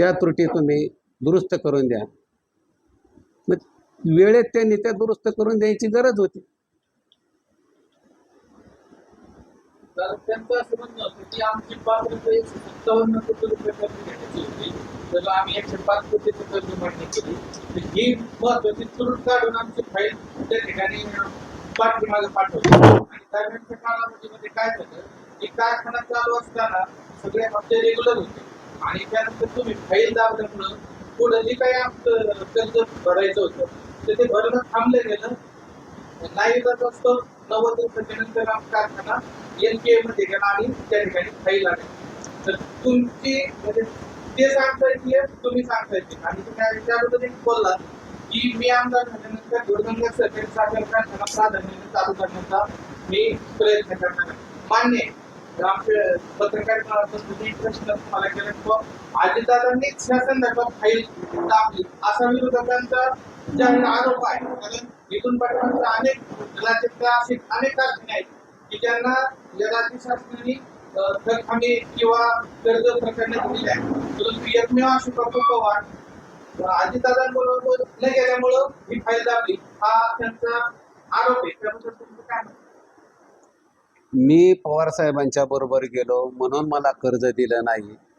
त्या त्रुटी तुम्ही दुरुस्त करून द्या. मग वेळेत त्यांनी त्या दुरुस्त करून द्यायची गरज होती. तर त्यांचं असं म्हणणं होतं की आमची पाच रुपये एकशे सत्तावन्न कोटी रुपये कर्ज घेण्याची होती. तर आम्ही एकशे पाच कोटीचं कर्ज मागणी केली तर ही महत्वाची काढून आमची फाईल त्या ठिकाणी पाठीमागे पाठवली. आणि दरम्यानच्या कालावधीमध्ये काय झालं की कारखाना चालू असताना सगळे हप्ते रेग्युलर होते. आणि त्यानंतर तुम्ही फाईल दाबल्यामुळं पुढं जे काही आमचं कर्ज भरायचं होतं. तर ते भरणं थांबलं गेलं. नाही जात असतो नव्वद दिवसाच्यानंतर कारखाना एन के मध्ये गेला आणि त्या ठिकाणी फाईल आले. तर तुमची म्हणजे ते सांगता येते तुम्ही सांगता येते आणि तुम्ही त्याबद्दल एक बोललात की मी आमदार झाल्यानंतर दुर्गंगा सरकारी साखर कारखाना प्राधान्याने चालू करण्याचा मी प्रयत्न करणार आहे. मान्य आहे. आमचे पत्रकार पद्धतीने प्रश्न मला केला तो अजितदादांनी त्या संदर्भात फाईल दाबली असा विरोधकांचा जाहीर आरोप आहे. कारण इथून पाठीमागच्या अनेक राज्यातल्या असे अनेक कारखाने आहेत की ज्यांना या राज्य शासनाने अं, हमी किंवा कर्ज प्रकरणे दिले आहे परंतु एकमेव अशोक पवार अजितदादांबरोबर न गेल्यामुळं ही फाईल दाबली. हा त्यांचा आरोप आहे. त्यानुसार मी पवार साहेबांच्या बरोबर गेलो म्हणून मला कर्ज दिलं नाही.